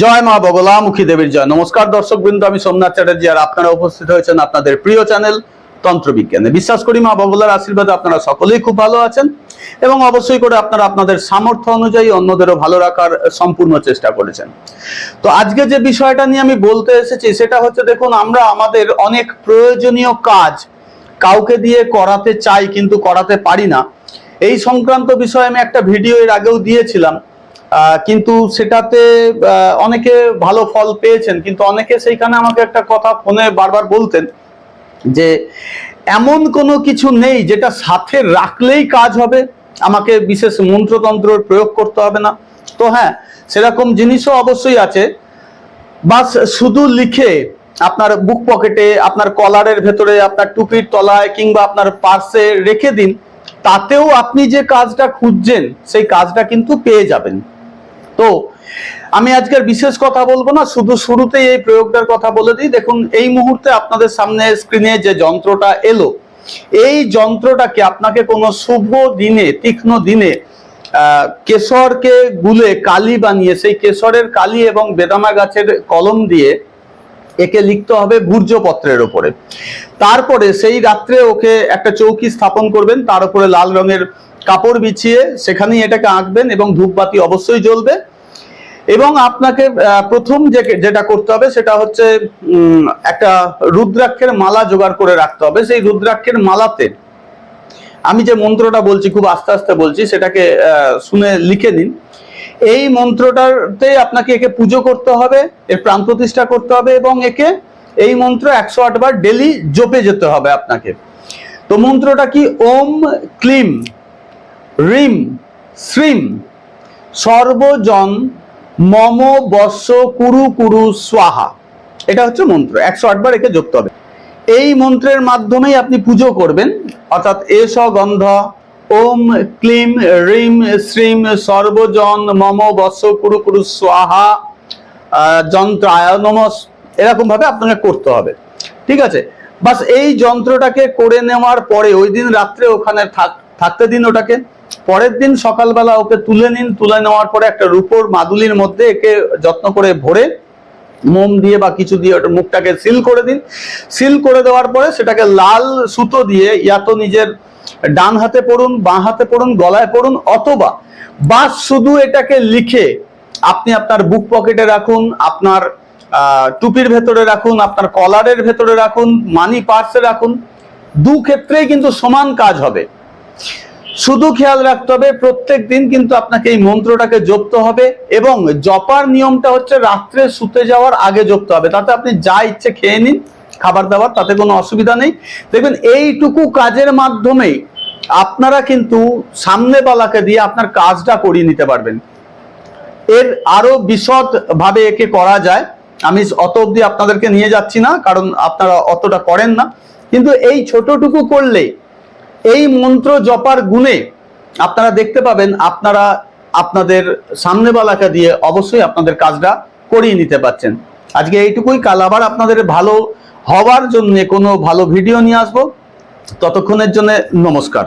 জয় মা বগলামুখী দেবীর জয়। নমস্কার দর্শক বৃন্দ, আমি সোমনাথ চ্যাটার্জি আর আপনারা উপস্থিত হয়েছেন আপনাদের প্রিয় চ্যানেল তন্ত্রবিজ্ঞানে। বিশ্বাস করি মা বগলার আশীর্বাদে আপনারা সকলেই খুব ভালো আছেন এবং অবশ্যই করে আপনারা আপনাদের সামর্থ্য অনুযায়ী অন্যদেরও ভালো রাখার সম্পূর্ণ চেষ্টা করেছেন। তো আজকে যে বিষয়টা নিয়ে আমি বলতে এসেছি সেটা হচ্ছে দেখুন, আমরা আমাদের অনেক প্রয়োজনীয় কাজ কাউকে দিয়ে করাতে চাই কিন্তু করাতে পারি না। এই সংক্রান্ত বিষয়ে আমি একটা ভিডিও এর আগেও দিয়েছিলাম। কিন্তু সেটাতে অনেকে ভালো ফল পেয়েছেন, কিন্তু অনেকে সেইখানে আমাকে একটা কথা ফোনে বারবার বলতেন যে, এমন কোনো কিছু নেই যেটা সাথে রাখলেই কাজ হবে, আমাকে বিশেষ মন্ত্রতন্ত্র প্রয়োগ করতে হবে না। তো হ্যাঁ সেরকম জিনিসও অবশ্যই আছে। বাস শুধু লিখে আপনার বুক পকেটে, আপনার কলারের ভেতরে, আপনার টুপির তলায় কিংবা আপনার পার্সে রেখে দিন, তাতেও আপনি যে কাজটা খুঁজছেন, সেই কাজটা কিন্তু পেয়ে যাবেন। তো আমি আজকের বিশেষ কথা বলব না, শুধু শুরুতেই এই প্রয়োগটার কথা বলে দিই। দেখুন, এই মুহূর্তে আপনাদের সামনে স্ক্রিনে যে যন্ত্রটা এলো, এই যন্ত্রটাকে আপনাকে কোনো শুভ দিনে, তীক্ষ্ণ দিনে কেশরকে গুলে কালি বানিয়ে, সেই কেশরের কালি এবং বেদানা গাছের কলম দিয়ে একে লিখতে হবে ভূর্জপত্রের ওপরে তারপরে সেই রাত্রে ওকে একটা চৌকি স্থাপন করবেন, তার উপরে লাল রঙের কাপড় বিছিয়ে সেখানেই এটাকে আঁকবেন এবং ধূপবাতি অবশ্যই জ্বলবে। এবং আপনাকে প্রথম যে যেটা করতে হবে সেটা হচ্ছে একটা রুদ্রাক্ষের মালা জোগাড় করে রাখতে হবে। সেই রুদ্রাক্ষের মালাতে আমি যে মন্ত্রটা বলছি, খুব আস্তে আস্তে বলছি, সেটাকে শুনে লিখে নিন। এই মন্ত্রটাতে আপনাকে একে পুজো করতে হবে, এর প্রাণ প্রতিষ্ঠা করতে হবে এবং একে এই মন্ত্র একশো আটবার ডেলি জপে যেতে হবে আপনাকে। তো মন্ত্রটা কি? ওম ক্লিম, রিম, শ্রীম, সর্বজন মম বর্ষ কুরু কুরু স্বাহা। এটা হচ্ছে মন্ত্র একশো আটবার একে জপতে হবে। এই মন্ত্রের মাধ্যমেই আপনি পুজো করবেন অর্থাৎ এস গন্ধ ওম ক্লিম রিম শ্রীম সর্বজন মম বর্ষ কুরু কুরু স্বাহা আহ, যন্ত্রায় নমস এরকম ভাবে আপনাকে করতে হবে। ঠিক আছে? বাস এই যন্ত্রটাকে করে নেওয়ার পরে ওই দিন রাত্রে ওখানে থাক- থাকতে দিন ওটাকে। পরের দিন সকালবেলা ওকে তুলে নিন, তুলে নেওয়ার পরে একটা রূপোর মাদুলির মধ্যে একে যত্ন করে ভরে মোম দিয়ে বা কিছু দিয়ে ওটা মুখটাকে সিল করে দিন। সিল করে দেওয়ার পরে সেটাকে লাল সুতো দিয়ে, ইয়া তো নিজের ডান হাতে পড়ুন, বাঁ হাতে পড়ুন, গলায় পড়ুন, অথবা বা শুধু এটাকে লিখে আপনি আপনার বুক পকেটে রাখুন, আপনার টুপির ভেতরে রাখুন, আপনার কলারের ভেতরে রাখুন মানি পার্সে রাখুন। দু ক্ষেত্রেই কিন্তু সমান কাজ হবে। শুধু খেয়াল রাখতে হবে, প্রত্যেক দিন কিন্তু আপনাকে এই মন্ত্রটাকে জপতে হবে এবং জপার নিয়মটা হচ্ছে রাত্রে শুতে যাওয়ার আগে জপতে হবে। তাতে আপনি যা ইচ্ছে খেয়ে নিন, খাবার দাবার, তাতে কোনো অসুবিধা নেই। দেখবেন এইটুকু কাজের মাধ্যমেই আপনারা কিন্তু সামনেবালাকে দিয়ে আপনার কাজটা করিয়ে নিতে পারবেন। এর আরও বিশদ ভাবে একে করা যায়। আমি অত অব্দি আপনাদেরকে নিয়ে যাচ্ছি না, কারণ আপনারা অতটা করেন না। কিন্তু এই ছোটটুকু করলে এই মন্ত্র জপার গুণে আপনারা দেখতে পাবেন, আপনারা আপনাদের সামনেবালাকে দিয়ে অবশ্যই আপনাদের কাজটা করিয়ে নিতে পারছেন। আজকে এইটুকুই কাল। আবার আপনাদের ভালো হওয়ার জন্য কোনো ভালো ভিডিও নিয়ে আসব। ততক্ষণের জন্য নমস্কার।